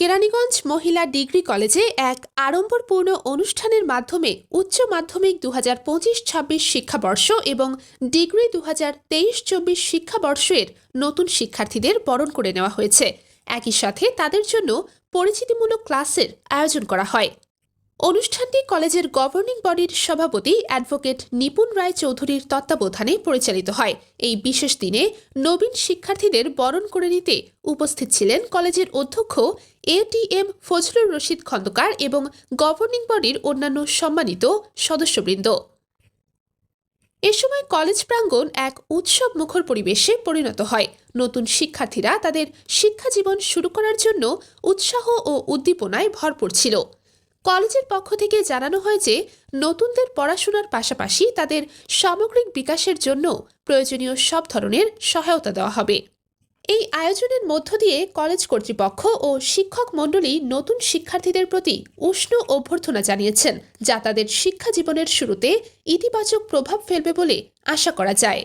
কেরানীগঞ্জ মহিলা ডিগ্রি কলেজে এক আড়ম্বরপূর্ণ অনুষ্ঠানের মাধ্যমে উচ্চ মাধ্যমিক দু হাজার পঁচিশ ছাব্বিশ শিক্ষাবর্ষ এবং ডিগ্রি দু হাজার তেইশ চব্বিশ শিক্ষাবর্ষের নতুন শিক্ষার্থীদের বরণ করে নেওয়া হয়েছে। একই সাথে তাদের জন্য পরিচিতিমূলক ক্লাসের আয়োজন করা হয়। অনুষ্ঠানটি কলেজের গভর্নিং বডির সভাপতি অ্যাডভোকেট নিপুণ রায় চৌধুরীর তত্ত্বাবধানে পরিচালিত হয়। এই বিশেষ দিনে নবীন শিক্ষার্থীদের বরণ করে নিতে উপস্থিত ছিলেন কলেজের অধ্যক্ষ এটিএম ফজলুর রশিদ খন্দকার এবং গভর্নিং বডির অন্যান্য সম্মানিত সদস্যবৃন্দ। এ সময় কলেজ প্রাঙ্গণ এক উৎসব মুখর পরিবেশে পরিণত হয়। নতুন শিক্ষার্থীরা তাদের শিক্ষা জীবন শুরু করার জন্য উৎসাহ ও উদ্দীপনায় ভরপুর ছিল। কলেজের পক্ষ থেকে জানানো হয় যে, নতুনদের পড়াশোনার পাশাপাশি তাদের সামগ্রিক বিকাশের জন্য প্রয়োজনীয় সব ধরনের সহায়তা দেওয়া হবে। এই আয়োজনের মধ্য দিয়ে কলেজ কর্তৃপক্ষ ও শিক্ষক মণ্ডলী নতুন শিক্ষার্থীদের প্রতি উষ্ণ অভ্যর্থনা জানিয়েছেন, যা তাদের শিক্ষা জীবনের শুরুতে ইতিবাচক প্রভাব ফেলবে বলে আশা করা যায়।